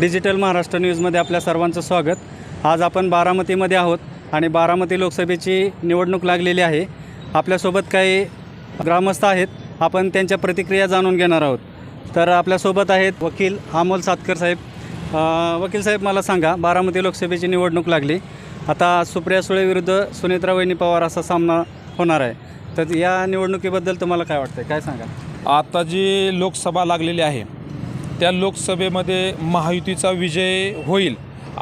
Digital Maharashtra न्यूजमध्ये आपल्या सर्वांचं स्वागत. आज आपण बारामतीमध्ये आहोत आणि बारामती लोकसभेची निवडणूक लागलेली आहे. आपल्यासोबत काही ग्रामस्थ आहेत. आपण त्यांच्या प्रतिक्रिया जाणून घेणार आहोत. तर आपल्यासोबत आहेत वकील अमोल सातकर साहेब. वकील साहेब मला सांगा बारामती लोकसभेची निवडणूक लागली. आता सुप्रिया सुळे विरुद्ध सुनेत्रा वहिनी पवार असा सामना होणार आहे. तर या निवडणुकीबद्दल तुम्हाला काय वाटतं काय सांगा आता जी लोकसभा लागलेली आहे त्या लोकसभेमध्ये महायुतीचा विजय होईल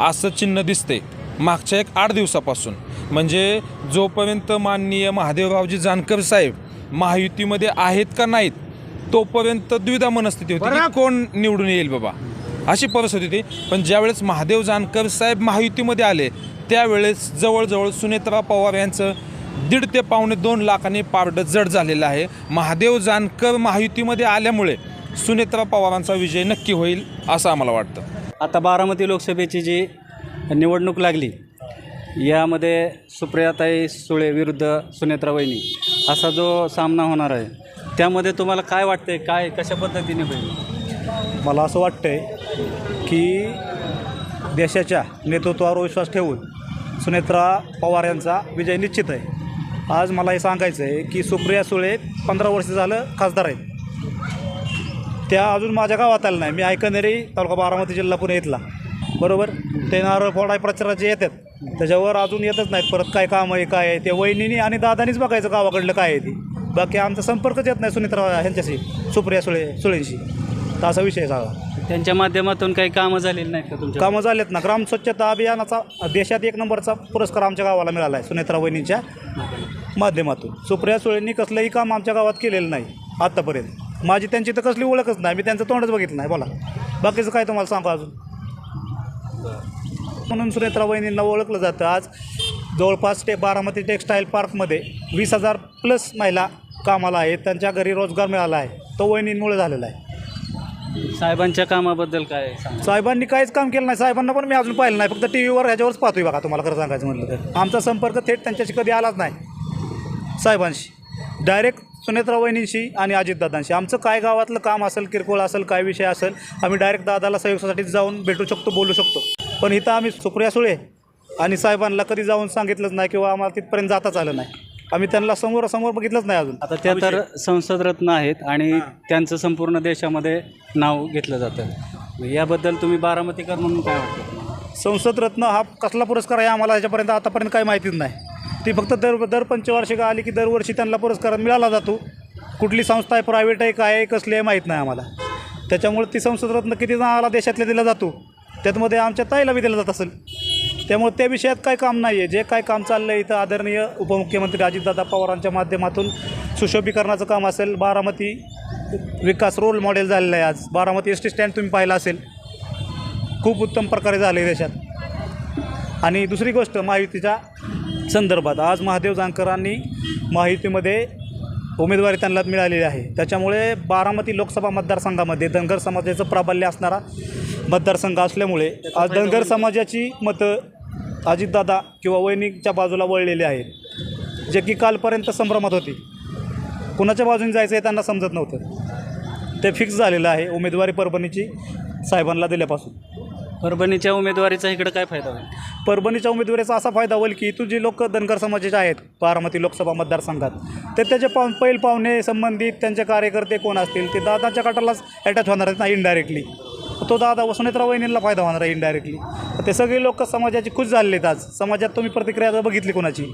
असं चिन्ह दिसते मागच्या एक आठ दिवसापासून. म्हणजे जोपर्यंत माननीय महादेवरावजी जानकर साहेब महायुतीमध्ये आहेत का नाहीत तोपर्यंत द्विधा मनस्थिती होती की कोण निवडून येईल बाबा? अशी परिस्थिती होती. पण ज्यावेळेस महादेव जानकर साहेब महायुतीमध्ये आले त्यावेळेस जवळजवळ सुनेत्रा पवार यांचं दीड ते पावणे दोन लाखांनी पारडं जड झालेलं आहे. महादेव जानकर महायुतीमध्ये आल्यामुळे सुनेत्रा पवारांचा विजय नक्की होईल असं आम्हाला वाटतं. आता बारामती लोकसभेची जी निवडणूक लागली यामध्ये सुप्रियाताई सुळे विरुद्ध सुनेत्रा वहिनी असा जो सामना होणार आहे त्यामध्ये तुम्हाला काय वाटतंय? काय कशा पद्धतीने होईल? मला असं वाटतंय की देशाच्या नेतृत्वावर विश्वास ठेवून सुनेत्रा पवार यांचा विजय निश्चित आहे. आज मला हे सांगायचं आहे की सुप्रिया सुळे पंधरा वर्ष झालं खासदार आहेत. त्या अजून माझ्या गावात आल्या नाही. मी ऐकणेरी तालुका बारामती जिल्हा पुणे इथला. बरोबर? ते नारळ फोडाय प्रचाराचे येतात. त्याच्यावर अजून येतच नाहीत. परत काय काम आहे काय आहे? ते वहिनीनी आणि दादानीच बघायचं गावाकडलं काय आहे ती. बाकी आमचा संपर्कच येत नाही सुनेत्रा ह्यांच्याशी सुप्रिया सुळे सुळेंशी. तर असा विषय आहे सगळा त्यांच्या माध्यमातून काही कामं झालेली नाहीत का तुमच्या? कामं झालेत ना. ग्राम स्वच्छता अभियानाचा देशात एक नंबरचा पुरस्कार आमच्या गावाला मिळाला आहे सुनेत्रा वहिनीच्या माध्यमातून. सुप्रिया सुळेंनी कसलंही काम आमच्या गावात केलेलं नाही आत्तापर्यंत माझी त्यांची तर कसली ओळखच नाही. मी त्यांचं तोंडच बघितलं नाही. बोला. बाकीचं काय तुम्हाला सांगू अजून? म्हणून सुनेत्रा वहिनींना ओळखलं जातं. आज जवळपास ते बारामती टेक्स्टाईल पार्कमध्ये वीस हजार प्लस महिला कामाला आहेत. त्यांच्या घरी रोजगार मिळाला आहे. तो वहिनींमुळे झालेला आहे. साहेबांच्या कामाबद्दल काय सांगा? साहेबांनी काहीच काम केलं नाही. साहेबांना पण मी अजून पाहिलं नाही. फक्त टी व्हीवर ह्याच्यावरच पाहतोय बघा तुम्हाला खरं सांगायचं म्हटलं तर. आमचा संपर्क थेट त्यांच्याशी कधी आलाच नाही. साहेबांशी. डायरेक्ट सुनेत्रा वहिनींशी आणि अजितदादांशी. आमचं काय गावातलं काम असेल किरकोळ असेल काय विषय असेल आम्ही डायरेक्ट दादाला सहयोगासाठी जाऊन भेटू शकतो बोलू शकतो. पण इथं आम्ही सुप्रिया सुळे आणि साहेबांना कधी जाऊन सांगितलंच नाही किंवा आम्हाला तिथपर्यंत जाताच आलं नाही. आम्ही त्यांना समोर समोर बघितलंच नाही अजून. आता त्या तर संसद रत्न आहेत आणि त्यांचं संपूर्ण देशामध्ये नाव घेतलं जातं. याबद्दल तुम्ही बारामतीकर म्हणून काय वाटतं संसद रत्न हा कसला पुरस्कार आहे आम्हाला ह्याच्यापर्यंत आतापर्यंत काही माहितीच नाही. ती फक्त दर दर पंचवार्षिक आली की दरवर्षी त्यांना पुरस्कार मिळाला जातो. कुठली संस्था आहे प्रायव्हेट आहे काय आहे कसली आहे माहीत नाही आम्हाला. त्याच्यामुळे ती संसद रत्न किती जणाला देशातल्या दिला जातो त्यातमध्ये आमच्या ताईला बी दिला जात असेल. त्यामुळे त्या विषयात काय काम नाही आहे जे काय काम चाललं आहे इथं आदरणीय उपमुख्यमंत्री अजितदादा पवारांच्या माध्यमातून सुशोभीकरणाचं काम असेल. बारामती विकास रोल मॉडेल झालेलं आहे आज. बारामती एस टी स्टँड तुम्ही पाहिला असेल. खूप उत्तम प्रकारे झाले देशात. आणि दुसरी गोष्ट महायुतीच्या संदर्भात आज महादेव जानकरांनी माहितीमध्ये उमेदवारी त्यांना मिळालेली आहे. त्याच्यामुळे बारामती लोकसभा मतदारसंघामध्ये धनगर समाजाचं प्राबल्य असणारा मतदारसंघ असल्यामुळे आज धनगर समाजाची मतं अजितदादा किंवा वैनिकच्या बाजूला वळलेली आहेत जे की कालपर्यंत संभ्रमात होती. कुणाच्या बाजूने जायचं हे त्यांना समजत नव्हतं. ते फिक्स झालेलं आहे उमेदवारी परभणीची साहेबांना दिल्यापासून. परभणीच्या उमेदवारीचा इकडं काय फायदा होईल? परभणीच्या उमेदवारीचा असा फायदा होईल की इथून जे लोक धनगर समाजाचे आहेत बारामती लोकसभा मतदारसंघात ते त्याचे पाव पैल पाहुणे संबंधित त्यांचे कार्यकर्ते कोण असतील? ते दादाच्या गटालाच अटॅच होणार आहेत ना इनडायरेक्टली तो दादा वसुनेत्रा वहिनींना फायदा होणार आहे इनडायरेक्टली ते सगळे लोक समाजाची खुश झालेले आहेत आज. समाजात तुम्ही प्रतिक्रिया जर बघितली कोणाची?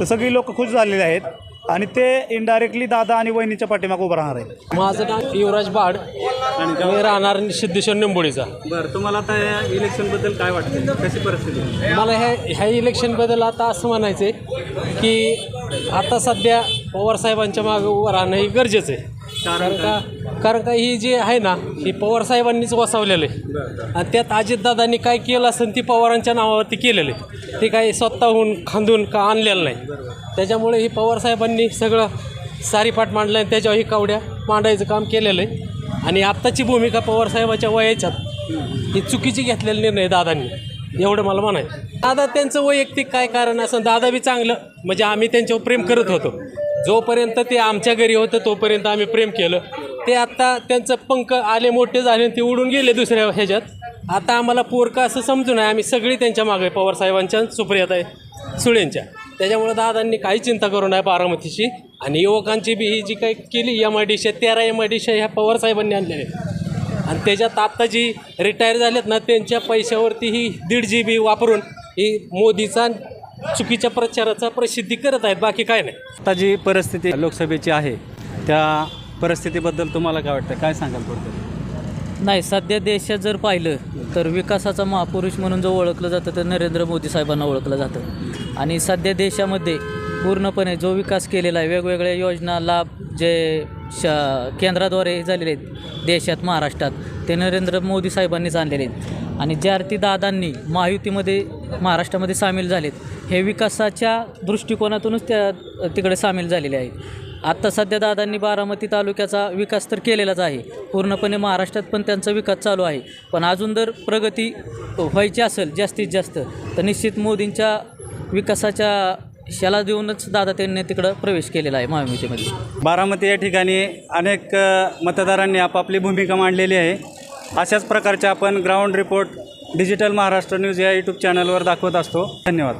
तर सगळी लोक खुश झालेले आहेत. आणि ते इनडायरेक्टली दादा आणि वहिनीच्या पाठीमागे उभं राहणार आहेत माझं नाव युवराज बाड. मी राहणार सिद्धेश्वर निंबोळीचा. बरं तुम्हाला आता या इलेक्शनबद्दल काय वाटतं कशी परिस्थिती आहे? मला ह्या ह्या इलेक्शनबद्दल आता असं म्हणायचं आहे की आता सध्या पवारसाहेबांच्या मागे उभं राहणं हे गरजेचं आहे. कारण का? कारण का ही जी आहे ना ही पवारसाहेबांनीच वसावलेलं. आहे आणि त्यात अजितदादांनी काय केलं असेल ती पवारांच्या नावावरती केलेलं. आहे ते काही स्वतःहून खांदून का आणलेलं नाही. त्याच्यामुळे ही पवारसाहेबांनी सगळं सारीपाट मांडलं आणि त्याच्यावर ही कावड्या मांडायचं काम केलेलं आहे. आणि आत्ताची भूमिका पवारसाहेबाच्या वयाच्यात ही चुकीची घेतलेला निर्णय दादांनी. एवढं मला म्हणायचं दादा त्यांचं वैयक्तिक काय कारण असं दादा बी चांगलं. म्हणजे आम्ही त्यांच्यावर प्रेम करत होतो. जोपर्यंत ते आमच्या घरी होतं तोपर्यंत आम्ही प्रेम केलं. ते आत्ता त्यांचं पंख आले मोठे झाले आणि ते उडून गेले दुसऱ्या ह्याच्यात. आता आम्हाला पोरका असं समजू नये. आम्ही सगळी त्यांच्या मागे पवारसाहेबांच्या सुप्रियात आहे सुळेंच्या. त्याच्यामुळे दादांनी काही चिंता करू नये बारामतीची. आणि युवकांची बी ही जी काही केली एम आय डी तेरा एम आय डी ह्या पवारसाहेबांनी आणलेल्या आहेत आणि त्याच्यात आत्ता जी रिटायर झालेत ना त्यांच्या पैशावरती ही दीड जी बी वापरून ही मोदीचा चुकीच्या प्रचाराचा प्रसिद्धी करत आहेत बाकी काय नाही. आता जी परिस्थिती लोकसभेची आहे त्या परिस्थितीबद्दल तुम्हाला काय वाटतं? काय सांगाल थोडक्यात नाही सध्या देशात जर पाहिलं तर विकासाचा महापुरुष म्हणून जो ओळखलं जातं तर नरेंद्र मोदी साहेबांना ओळखलं जातं. आणि सध्या देशामध्ये पूर्णपणे जो विकास केलेला आहे वेगवेगळ्या योजना लाभ जे श केंद्राद्वारे झालेले आहेत देशात महाराष्ट्रात ते नरेंद्र मोदी साहेबांनीच आणलेले आहेत. आणि ज्या अर्थी दादांनी महायुतीमध्ये महाराष्ट्रामध्ये सामील झालेत हे विकासाच्या दृष्टिकोनातूनच त्या तिकडे सामील झालेले आहेत. आत्ता सध्या दादांनी बारामती तालुक्याचा विकास तर केलेलाच आहे. पूर्णपणे महाराष्ट्रात पण त्यांचा विकास चालू आहे. पण अजून जर प्रगती व्हायची असेल जास्तीत जास्त तर निश्चित मोदींच्या विकासाच्या शाला देऊनच दादा त्यांनी तिकडं प्रवेश केलेला आहे महायुतीमध्ये. बारामती या ठिकाणी अनेक मतदारांनी आपापली भूमिका मांडलेली आहे. अशाच प्रकारचे आपण ground report digital Maharashtra news या यूट्यूब चॅनलवर दाखवत असतो. धन्यवाद.